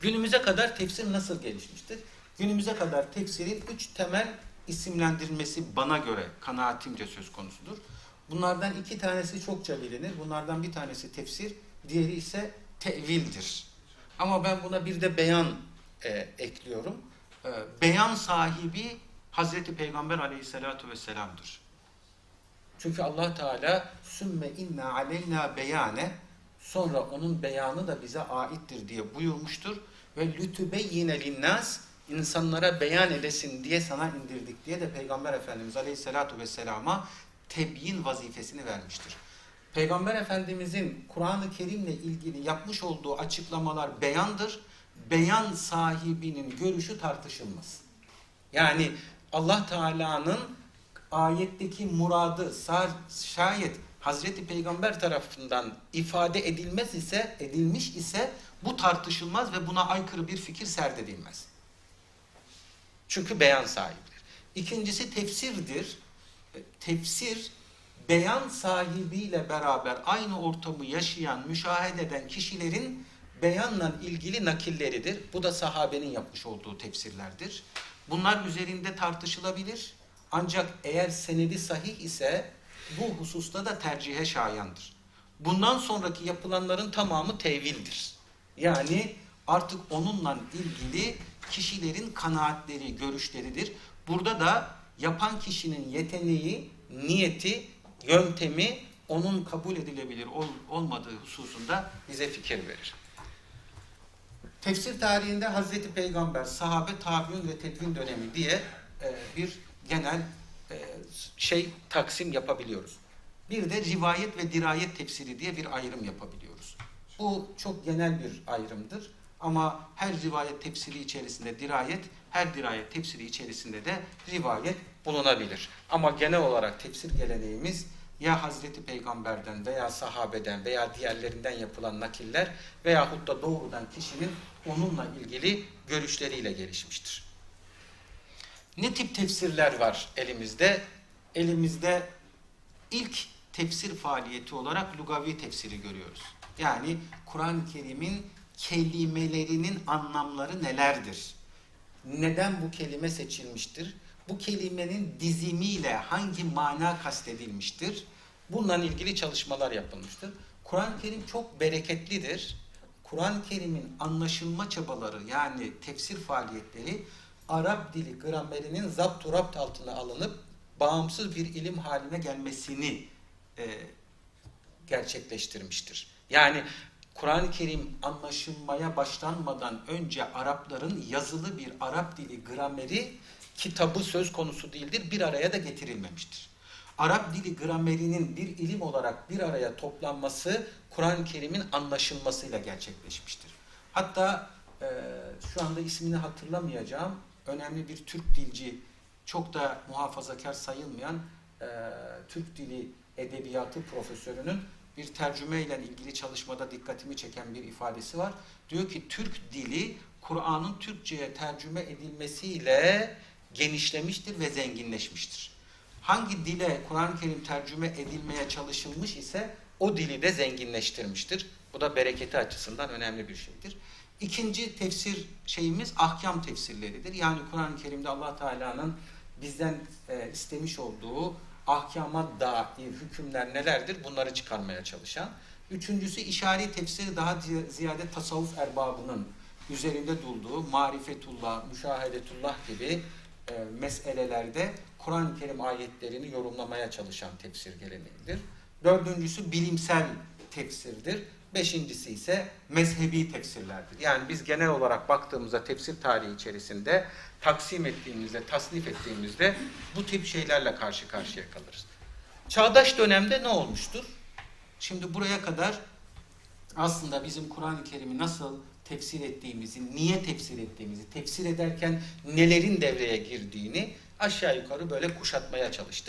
Günümüze kadar tefsir nasıl gelişmiştir? Günümüze kadar tefsirin üç temel isimlendirmesi bana göre kanaatimce söz konusudur. Bunlardan iki tanesi çokça bilinir. Bunlardan bir tanesi tefsir, diğeri ise tevildir. Ama ben buna bir de beyan e, ekliyorum. E, beyan sahibi Hazreti Peygamber aleyhissalatu vesselam'dır. Çünkü Allah Teala sümme inna aleyna beyane sonra onun beyanı da bize aittir diye buyurmuştur ve lütübe yine linnas insanlara beyan edesin diye sana indirdik diye de Peygamber Efendimiz Aleyhisselatu Vesselam'a tebyin vazifesini vermiştir. Peygamber Efendimizin Kur'an-ı Kerim'le ilgili yapmış olduğu açıklamalar beyandır. Beyan sahibinin görüşü tartışılmaz. Yani Allah Teala'nın ayetteki muradı şayet Hazreti Peygamber tarafından ifade edilmez ise edilmiş ise bu tartışılmaz ve buna aykırı bir fikir serdedilmez. Çünkü beyan sahibidir. İkincisi tefsirdir. Tefsir beyan sahibiyle beraber aynı ortamı yaşayan, müşahede eden kişilerin beyanla ilgili nakilleridir. Bu da sahabenin yapmış olduğu tefsirlerdir. Bunlar üzerinde tartışılabilir. Ancak eğer senedi sahih ise bu hususta da tercihe şayandır. Bundan sonraki yapılanların tamamı tevildir. Yani artık onunla ilgili kişilerin kanaatleri, görüşleridir. Burada da yapan kişinin yeteneği, niyeti, yöntemi onun kabul edilebilir ol, olmadığı hususunda bize fikir verir. Tefsir tarihinde Hazreti Peygamber, sahabe, tabiun ve tedvin dönemi diye e, bir genel şey taksim yapabiliyoruz. Bir de rivayet ve dirayet tefsiri diye bir ayrım yapabiliyoruz. Bu çok genel bir ayrımdır. Ama her rivayet tefsiri içerisinde dirayet, her dirayet tefsiri içerisinde de rivayet bulunabilir. Ama genel olarak tefsir geleneğimiz ya Hazreti Peygamber'den veya sahabeden veya diğerlerinden yapılan nakiller veyahut da doğrudan kişinin onunla ilgili görüşleriyle gelişmiştir. Ne tip tefsirler var elimizde? Elimizde ilk tefsir faaliyeti olarak lugavi tefsiri görüyoruz. Yani Kur'an-ı Kerim'in kelimelerinin anlamları nelerdir? Neden bu kelime seçilmiştir? Bu kelimenin dizimiyle hangi mana kastedilmiştir? Bununla ilgili çalışmalar yapılmıştır. Kur'an-ı Kerim çok bereketlidir. Kur'an-ı Kerim'in anlaşılma çabaları yani tefsir faaliyetleri Arap dili gramerinin zapt rapt altına alınıp bağımsız bir ilim haline gelmesini e, gerçekleştirmiştir. Yani Kur'an-ı Kerim anlaşılmaya başlanmadan önce Arapların yazılı bir Arap dili grameri kitabı söz konusu değildir. Bir araya da getirilmemiştir. Arap dili gramerinin bir ilim olarak bir araya toplanması Kur'an-ı Kerim'in anlaşılmasıyla gerçekleşmiştir. Hatta e, şu anda ismini hatırlamayacağım önemli bir Türk dilci çok da muhafazakar sayılmayan e, Türk dili edebiyatı profesörünün bir tercüme ile ilgili çalışmada dikkatimi çeken bir ifadesi var. Diyor ki Türk dili Kur'an'ın Türkçe'ye tercüme edilmesiyle genişlemiştir ve zenginleşmiştir. Hangi dile Kur'an-ı Kerim tercüme edilmeye çalışılmış ise o dili de zenginleştirmiştir. Bu da bereketi açısından önemli bir şeydir. İkinci tefsir şeyimiz ahkam tefsirleridir. Yani Kur'an-ı Kerim'de Allah Teala'nın bizden e, istemiş olduğu ahkama dair hükümler nelerdir? Bunları çıkarmaya çalışan. Üçüncüsü işari tefsiri daha ziyade tasavvuf erbabının üzerinde durduğu marifetullah, müşahedetullah gibi e, meselelerde Kur'an-ı Kerim ayetlerini yorumlamaya çalışan tefsir geleneğidir. Dördüncüsü bilimsel tefsirdir. Beşincisi ise mezhebi tefsirlerdir. Yani biz genel olarak baktığımızda tefsir tarihi içerisinde taksim ettiğimizde, tasnif ettiğimizde bu tip şeylerle karşı karşıya kalırız. Çağdaş dönemde ne olmuştur? Şimdi buraya kadar aslında bizim Kur'an-ı Kerim'i nasıl tefsir ettiğimizi, niye tefsir ettiğimizi, tefsir ederken nelerin devreye girdiğini aşağı yukarı böyle kuşatmaya çalıştık.